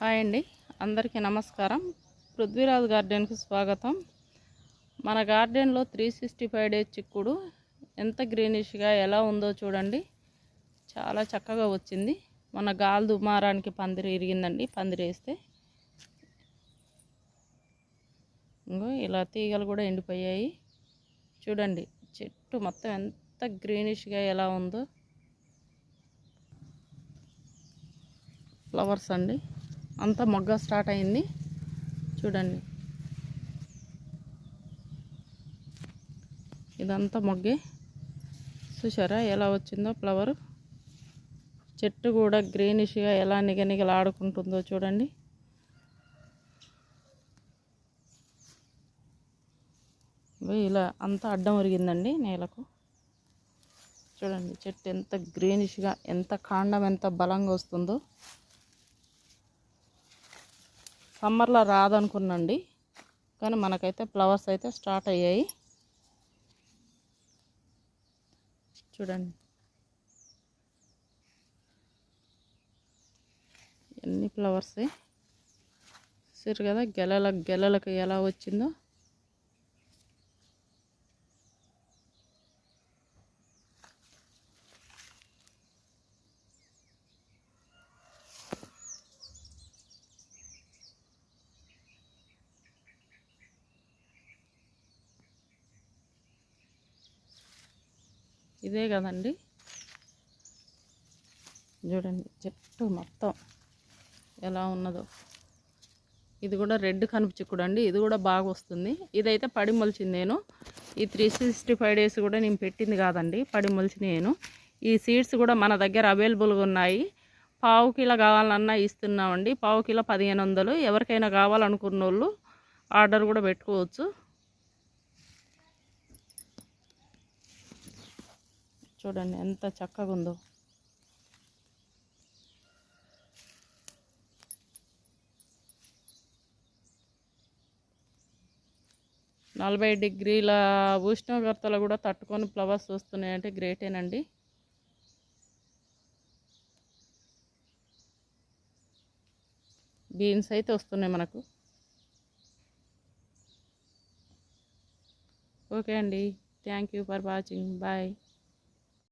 Hi అండి. అందరికీ నమస్కారం. పృథ్వీరాజ్ గార్డెన్కి స్వాగతం. మన గార్డెన్లో త్రీ సిక్స్టీ ఫైవ్ డేస్ చిక్కుడు ఎంత గ్రీనిష్గా ఎలా ఉందో చూడండి. చాలా చక్కగా వచ్చింది. మన గాలి దుమారానికి పందిరి ఇరిగిందండి. పందిరి వేస్తే ఇంకో ఇలా తీగలు కూడా ఎండిపోయాయి. చూడండి చెట్టు మొత్తం ఎంత గ్రీనిష్గా ఎలా ఉందో. ఫ్లవర్స్ అండి. అంతా మొగ్గ స్టార్ట్ అయింది. చూడండి. ఇదంతా మొగ్గే. చూసారా ఎలా వచ్చిందో ఫ్లవర్? చెట్టు కూడా గ్రీనిష్గా ఎలా నిగనిగలాడుకుంటుందో చూడండి. ఇలా అంతా అడ్డం ఒరిగిందండి నేలకు. చూడండి చెట్టు ఎంత గ్రీనిష్గా ఎంత కాండం ఎంత బలంగా వస్తుందో. సమ్మర్లో రాదనుకున్నండి. కానీ మనకైతే ఫ్లవర్స్ అయితే స్టార్ట్ అయ్యాయి. చూడండి. ఎన్ని ఫ్లవర్స్. చూసారు కదా గెలల గెలలకు ఎలా వచ్చిందో. ఇదే కదండి. చూడండి చెట్టు మొత్తం ఎలా ఉన్నదో. ఇది కూడా రెడ్ కనుపు అండి. ఇది కూడా బాగా వస్తుంది. ఇదైతే పడి మొలిచింది నేను. ఈ త్రీ సిక్స్టీ ఫైవ్ డేస్ కూడా నేను పెట్టింది కాదండి. పడి మొలిచిన నేను. ఈ సీడ్స్ కూడా మన దగ్గర అవైలబుల్గా ఉన్నాయి. పావు కిలో కావాలన్నా ఇస్తున్నామండి. పావు కిలో పదిహేను వందలు. ఎవరికైనా కావాలనుకున్న వాళ్ళు ఆర్డర్ కూడా పెట్టుకోవచ్చు. చూడండి ఎంత చక్కగా ఉందో నలభై డిగ్రీల ఉష్ణోగ్రతలు కూడా తట్టుకొని ఫ్లవర్స్ వస్తున్నాయంటే గ్రేటేనండి బీన్స్ అయితే వస్తున్నాయి మనకు. ఓకే అండి. Thank you for watching. Bye.